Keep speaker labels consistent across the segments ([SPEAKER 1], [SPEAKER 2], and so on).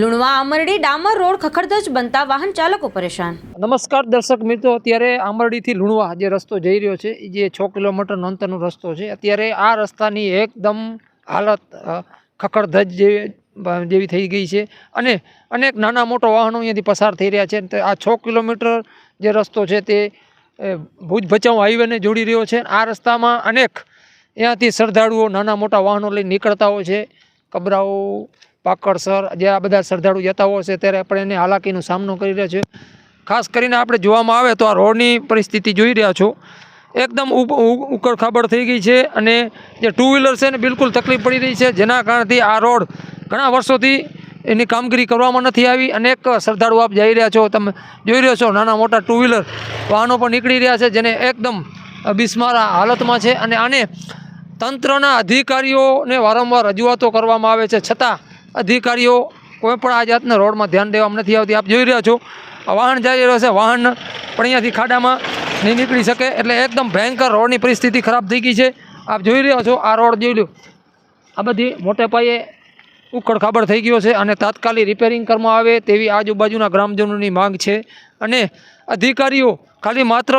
[SPEAKER 1] લુણવા આમરડી ડામર રોડ ખખડધજ બનતા વાહન ચાલકો પરેશાન.
[SPEAKER 2] નમસ્કાર દર્શક મિત્રો, અત્યારે આંબરડીથી લુણવા જે રસ્તો જઈ રહ્યો છે એ જે છ કિલોમીટરનો અંતરનો રસ્તો છે, અત્યારે આ રસ્તાની એકદમ હાલત ખખડધજ જેવી જેવી થઈ ગઈ છે અને અનેક નાના મોટા વાહનો અહીંયાથી પસાર થઈ રહ્યા છે. આ છ કિલોમીટર જે રસ્તો છે તે ભુજ ભચાઉ હાઈવેને જોડી રહ્યો છે. આ રસ્તામાં અનેક અહીંયાથી શ્રદ્ધાળુઓ નાના મોટા વાહનો લઈને નીકળતા હોય છે. કબરાઓ પાકડસર જે આ બધા શ્રદ્ધાળુ જતા હોય છે, ત્યારે આપણે એને હાલાકીનો સામનો કરી રહ્યા છે ખાસ કરીને આપણે જોવામાં આવે તો આ રોડની પરિસ્થિતિ જોઈ રહ્યા છો. એકદમ ઉકળ ખાબડ થઈ ગઈ છે અને જે ટુ વ્હીલર છે ને બિલકુલ તકલીફ પડી રહી છે. જેના કારણથી આ રોડ ઘણા વર્ષોથી એની કામગીરી કરવામાં નથી આવી અનેક શ્રદ્ધાળુ આપ જઈ રહ્યા છો. તમે જોઈ રહ્યો છો નાના મોટા ટુ વ્હીલર વાહનો પણ નીકળી રહ્યા છે, જેને એકદમ બિસ્માર હાલતમાં છે અને આને તંત્રના અધિકારીઓને વારંવાર રજૂઆતો કરવામાં આવે છે. છતાં અધિકારીઓ કોઈ પણ આ જાતના રોડમાં ધ્યાન દેવામાં નથી આવતી. આપ જોઈ રહ્યા છો. વાહન જઈ રહ્યો છે. વાહન પણ અહીંયાથી ખાડામાં નહીં નીકળી શકે એટલે એકદમ ભયંકર રોડની પરિસ્થિતિ ખરાબ થઈ ગઈ છે. આપ જોઈ રહ્યા છો. આ રોડ જોઈ લો. આ બધી મોટે પાયે ઉકળ ખાબડ થઈ ગયો છે અને તાત્કાલિક રિપેરિંગ કરવામાં આવે તેવી આજુબાજુના ગ્રામજનોની માંગ છે. અને અધિકારીઓ ખાલી માત્ર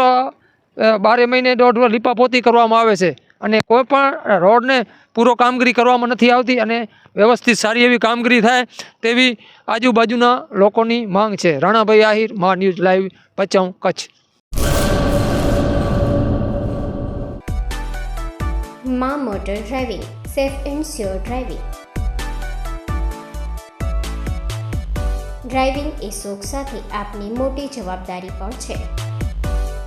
[SPEAKER 2] બારે મહિને દોઢ લીપાપોતી કરવામાં આવે છે. અને કોઈ પણ રોડને પૂરો કામગીરી કરવામાં નથી આવતી અને વ્યવસ્થિત સારી એવી કામગીરી થાય તેવી આજુબાજુના લોકોની માંગ છે. રાણાભાઈ આહિર, મા ન્યૂઝ લાઈવ ભચાઉ કચ્છ.
[SPEAKER 3] મા motor driving, safe and sure driving. Driving એ શોખ સાથે આપની મોટી જવાબદારી પણ છે.